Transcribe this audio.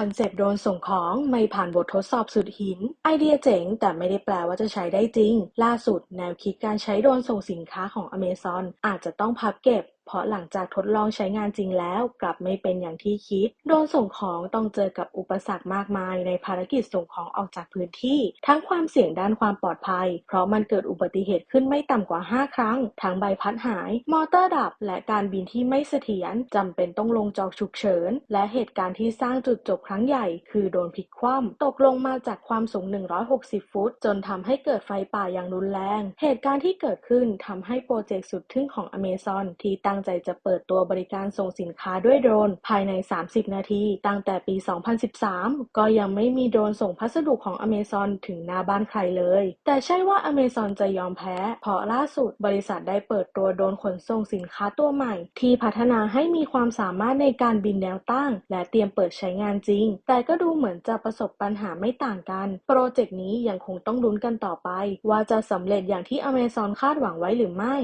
อนเซปต์โดนส่งของไม่ผ่านบททดสอบสุดหิน ไอเดียเจ๋ง แต่ไม่ได้แปลว่าจะใช้ได้จริง ล่าสุดแนวคิดการใช้โดนส่งสินค้าของ Amazon อาจจะต้องพับเก็บ เพราะหลังจากทดลองใช้งานจริงแล้วกลับไม่เป็นอย่างที่คิด โดนส่งของต้องเจอกับอุปสรรคมากมายในภารกิจส่งของออกจากพื้นที่ ทั้งความเสี่ยงด้านความปลอดภัย เพราะมันเกิดอุบัติเหตุขึ้นไม่ต่ำกว่า 5 ครั้ง ทั้งใบพัดหาย มอเตอร์ดับ และการบินที่ไม่เสถียรจำเป็นต้องลงจอกฉุกเฉิน และเหตุการณ์ที่สร้างจุดจบครั้งใหญ่ คือโดนพลิกคว่ำตกลงมาจากความสูง 160 ฟุต จนทำให้เกิดไฟป่าอย่างรุนแรง เหตุการณ์ที่เกิดขึ้นทำให้โปรเจกต์สุดทึ่งของ Amazon ที่ตั้งใจจะเปิดตัวบริการส่งสินค้าด้วยโดรน ภายใน 30 นาที ตั้งแต่ปี 2013 ก็ยังไม่มีโดรนส่งพัสดุของ Amazon ถึงหน้าบ้านใครเลย แต่ใช่ว่า Amazon จะยอมแพ้ เพราะล่าสุดบริษัทได้เปิดตัวโดรนขนส่งสินค้าตัวใหม่ ที่พัฒนาให้มีความสามารถในการบินแนวตั้ง และเตรียมเปิดใช้งานจริง แต่ก็ดูเหมือนจะประสบปัญหาไม่ต่างกัน โปรเจกต์นี้ยังคงต้องลุ้นกันต่อไป ว่าจะสำเร็จอย่างที่ Amazon คาดหวังไว้หรือไม่